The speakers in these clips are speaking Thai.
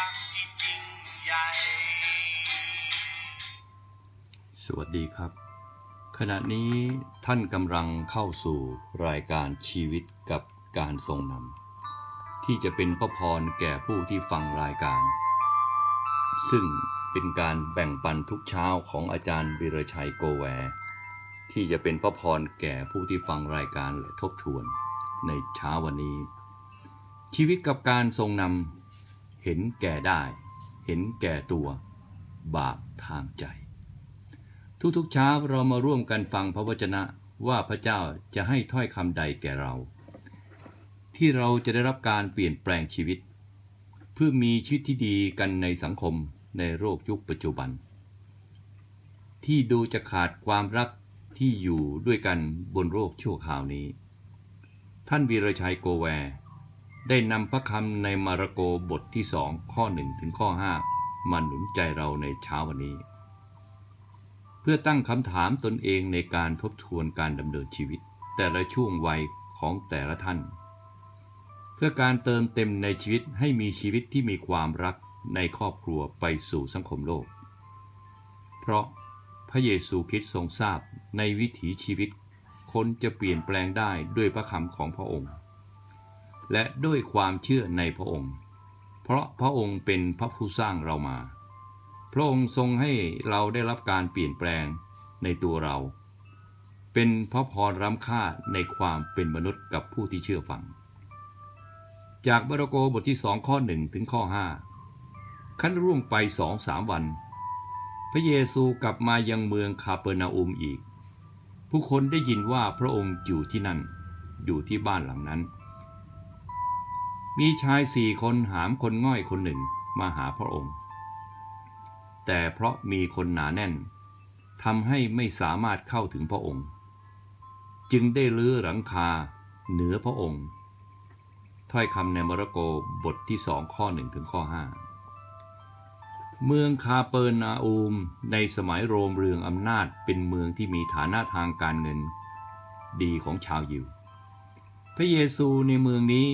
รักที่จริงใหญ่ สวัสดีครับ ขณะนี้ท่านกำลังเข้าสู่รายการชีวิตกับการทรงนำที่จะเป็นพระพรแก่ผู้ที่ฟังรายการ ซึ่งเป็นการแบ่งปันทุกเช้าของอาจารย์วิรชัยโกแว ที่จะเป็นพระพรแก่ผู้ที่ฟังรายการและทบทวนในเช้าวันนี้ ชีวิตกับการทรงนำ เห็นแก่ได้ เห็นแก่ตัว บาปทางใจ ทุกๆเช้าเรามาร่วมกันฟังพระวจนะว่าพระเจ้าจะให้ถ้อยคำใดแก่เรา ที่เราจะได้รับการเปลี่ยนแปลงชีวิต เพื่อมีชีวิตที่ดีกันในสังคมในโลกยุคปัจจุบัน ที่ดูจะขาดความรักที่อยู่ด้วยกันบนโลกชั่วคราวนี้ ท่านวีรชัยโกแว ได้นำพระคำในมาระโกบทที่สองข้อหนึ่งถึงข้อห้ามาหนุนใจเราในเช้าวันนี้ เพื่อตั้งคำถามตนเองในการทบทวนการดำเนินชีวิต แต่ละช่วงวัยของแต่ละท่าน เพื่อการเติมเต็มในชีวิตให้มีชีวิตที่มีความรักในครอบครัวไปสู่สังคมโลก เพราะพระเยซูคริสต์ทรงทราบในวิถีชีวิต คนจะเปลี่ยนแปลงได้ด้วยพระคำของพระองค์ และด้วยความเชื่อในพระองค์ เพราะพระองค์เป็นพระผู้สร้างเรามา พระองค์ทรงให้เราได้รับการเปลี่ยนแปลงในตัวเรา เป็นพระพรล้ำค่าในความเป็นมนุษย์กับผู้ที่เชื่อฟัง จากบรโกบทที่สองข้อหนึ่งถึงข้อห้าขั้นร่วงไปสองสามวัน พระเยซูกลับมายังเมืองคาเปอร์นาอุมอีก ผู้คนได้ยินว่าพระองค์อยู่ที่นั่น อยู่ที่บ้านหลังนั้น มีชายสี่คนหามคนง่อยคนหนึ่งมาหาพระองค์ แต่เพราะมีคนหนาแน่นทำให้ไม่สามารถเข้าถึงพระองค์ จึงได้ลื้อหลังคาเหนือพระองค์ ถ้อยคำในมรโกบทที่สองข้อหนึ่งถึงข้อห้าเมืองคาเปอร์นาอูมในสมัยโรมเรืองอำนาจเป็นเมืองที่มีฐานะทางการเงิน ดีของชาวยิว พระเยซูในเมืองนี้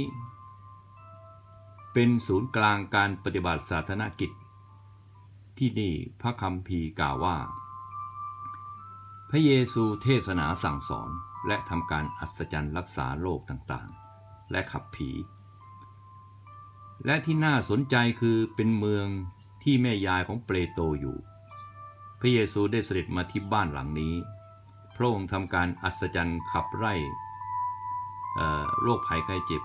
เป็นศูนย์กลางการปฏิบัติศาสนกิจ ที่นี่พระคำพีกล่าวว่า พระเยซูเทศนาสั่งสอนและทำการอัศจรรย์รักษาโรคต่างๆ และขับผี และที่น่าสนใจคือเป็นเมืองที่แม่ยายของเปโตรอยู่ พระเยซูได้เสด็จมาที่บ้านหลังนี้ พระองค์ทำการอัศจรรย์ขับไล่โรคภัยไข้เจ็บ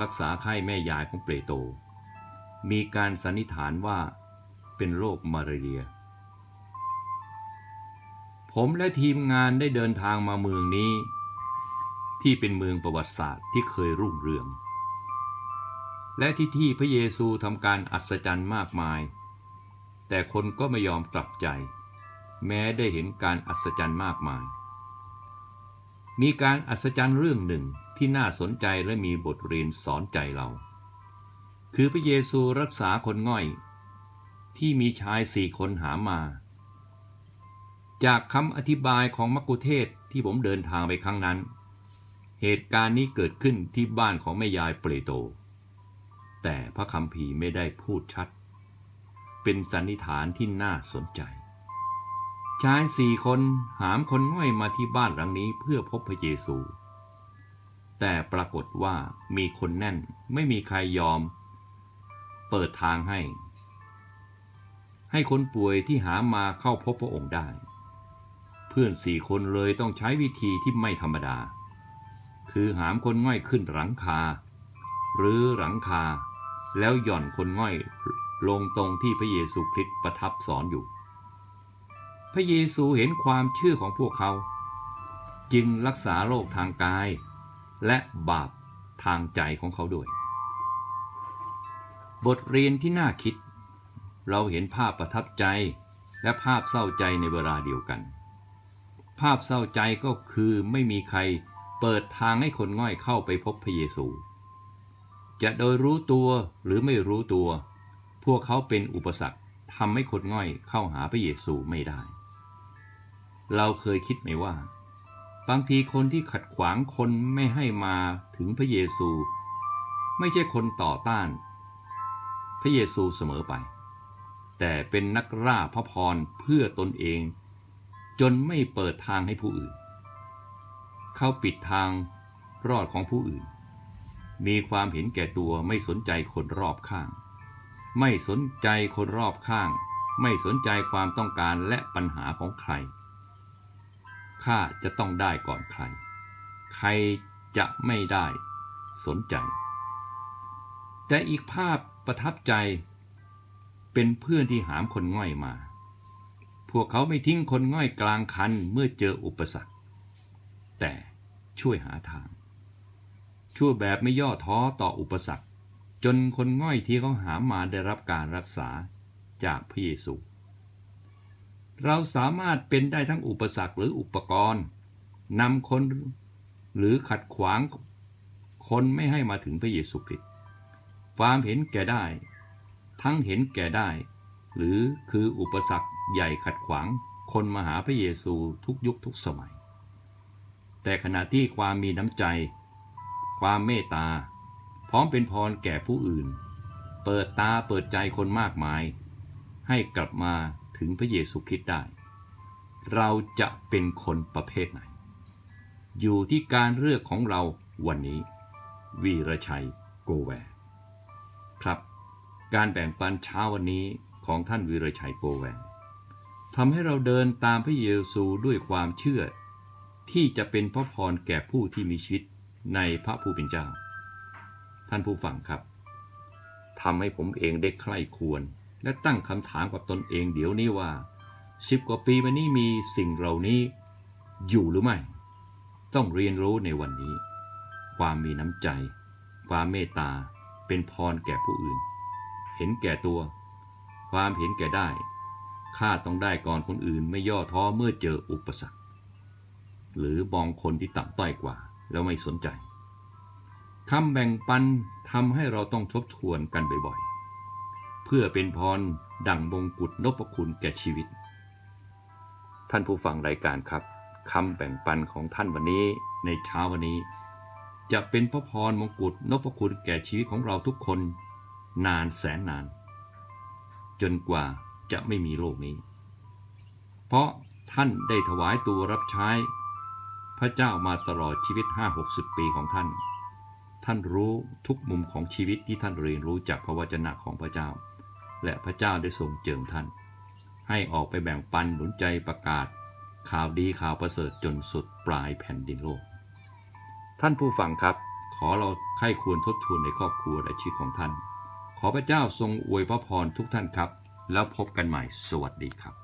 รักษาไข้แม่ยายของเปโตรมีการสันนิษฐานว่าเป็นโรคมาลาเรีย ผมและทีมงานได้เดินทางมาเมืองนี้ ที่เป็นเมืองประวัติศาสตร์ที่เคยรุ่งเรือง และที่ที่พระเยซูทำการอัศจรรย์มากมาย แต่คนก็ไม่ยอมกลับใจ แม้ได้เห็นการอัศจรรย์มากมาย มีการอัศจรรย์เรื่องหนึ่ง ที่น่าสนใจและมีบทเรียนสอนใจเรา คือพระเยซูรักษาคนง่อย ที่มีชายสี่คนหามา จากคำอธิบายของมักคุเทศที่ผมเดินทางไปครั้งนั้น เหตุการณ์นี้เกิดขึ้นที่บ้านของแม่ยายเปรโต แต่พระคัมภีร์ไม่ได้พูดชัด เป็นสันนิษฐานที่น่าสนใจชายสี่คนหามคนง่อยมาที่บ้านหลังนี้เพื่อพบพระเยซู แต่ปรากฏว่ามีคนแน่นไม่มีใครยอม เปิดทางให้ ให้คนป่วยที่หามาเข้าพบพระองค์ได้ เพื่อนสี่คนเลยต้องใช้วิธีที่ไม่ธรรมดา คือหามคนง่อยขึ้นหลังคา หรือหลังคา แล้วหย่อนคนง่อยลงตรงที่พระเยซูคริสต์ประทับสอนอยู่ พระเยซูเห็นความเชื่อของพวกเขา จึงรักษาโรคทางกาย และบาปทางใจของเขาด้วย บทเรียนที่น่าคิด เราเห็นภาพประทับใจและภาพเศร้าใจในเวลาเดียวกัน ภาพเศร้าใจก็คือไม่มีใครเปิดทางให้คนง่อยเข้าไปพบพระเยซู จะโดยรู้ตัวหรือไม่รู้ตัว พวกเขาเป็นอุปสรรคทำให้คนง่อยเข้าหาพระเยซูไม่ได้ เราเคยคิดไหมว่า บางทีคนที่ขัดขวางคนไม่ให้มาถึงพระเยซู ไม่ใช่คนต่อต้าน พระเยซูเสมอไป แต่เป็นนักล่าพระพรเพื่อตนเอง จนไม่เปิดทางให้ผู้อื่น เขาปิดทางรอดของผู้อื่น มีความเห็นแก่ตัวไม่สนใจคนรอบข้าง ไม่สนใจคนรอบข้าง ไม่สนใจความต้องการและปัญหาของใคร ข้าจะต้องได้ก่อนใคร ใครจะไม่ได้สนใจ แต่อีกภาพประทับใจ เป็นเพื่อนที่หามคนง่อยมา พวกเขาไม่ทิ้งคนง่อยกลางคันเมื่อเจออุปสรรค แต่ช่วยหาทาง ช่วยแบบไม่ย่อท้อต่ออุปสรรค จนคนง่อยที่เขาหามมาได้รับการรักษาจากพระเยซู เราสามารถเป็นได้ทั้งอุปสรรคหรืออุปกรณ์นำคนหรือขัดขวางคนไม่ให้มาถึงพระเยซูคริสต์ความเห็นแก่ได้ ทั้งเห็นแก่ได้ หรือคืออุปสรรคใหญ่ขัดขวางคนมาหาพระเยซูทุกยุคทุกสมัย แต่ขณะที่ความมีน้ำใจ ความเมตตา พร้อมเป็นพรแก่ผู้อื่น เปิดตาเปิดใจคนมากมาย ให้กลับมา ถึงพระเยซูคริสต์ได้ เราจะเป็นคนประเภทไหน อยู่ที่การเลือกของเราวันนี้ วีรชัยโกแวร์ครับ การแบ่งปันเช้าวันนี้ของท่านวีรชัยโกแวร์ทำให้เราเดินตามพระเยซูด้วยความเชื่อ ที่จะเป็นพระพรแก่ผู้ที่มีชีวิตในพระผู้เป็นเจ้า ท่านผู้ฟังครับทำให้ผมเองได้ใคร่ควร และตั้งคำถามกับตนเองเดี๋ยวนี้ว่าสิบกว่าปีมานี้มีสิ่งเหล่านี้อยู่หรือไม่ ต้องเรียนรู้ในวันนี้ ความมีน้ำใจ ความเมตตา เป็นพรแก่ผู้อื่น เห็นแก่ตัว ความเห็นแก่ได้ข้าต้องได้ก่อนคนอื่นไม่ย่อท้อเมื่อเจออุปสรรค หรือมองคนที่ต่ำต้อยกว่า แล้วไม่สนใจคำแบ่งปันทำให้เราต้องทบทวนกันบ่อยๆ พื่อเป็นพรดังมงกุฎนพคุณแก่ชีวิต ท่านผู้ฟังรายการครับคำแบ่งปันของท่านวันนี้ในเช้าวันนี้ จะเป็นพระพรมงกุฎนพคุณแก่ชีวิตของเราทุกคน นานแสนนาน จนกว่าจะไม่มีโลกนี้ เพราะท่านได้ถวายตัวรับใช้ พระเจ้ามาตลอดชีวิต 5-60 ปีของท่าน ท่านรู้ทุกมุมของชีวิตที่ท่านเรียนรู้จากพระวจนะของพระเจ้า และพระเจ้าได้ทรงเจิมท่าน ให้ออกไปแบ่งปันหนุนใจประกาศ ข่าวดีข่าวประเสริฐจนสุดปลายแผ่นดินโลก ท่านผู้ฟังครับ ขอเราใคร่ควรทบทวนในครอบครัวและชีวิตของท่าน ขอพระเจ้าทรงอวยพระพรทุกท่านครับ แล้วพบกันใหม่สวัสดีครับ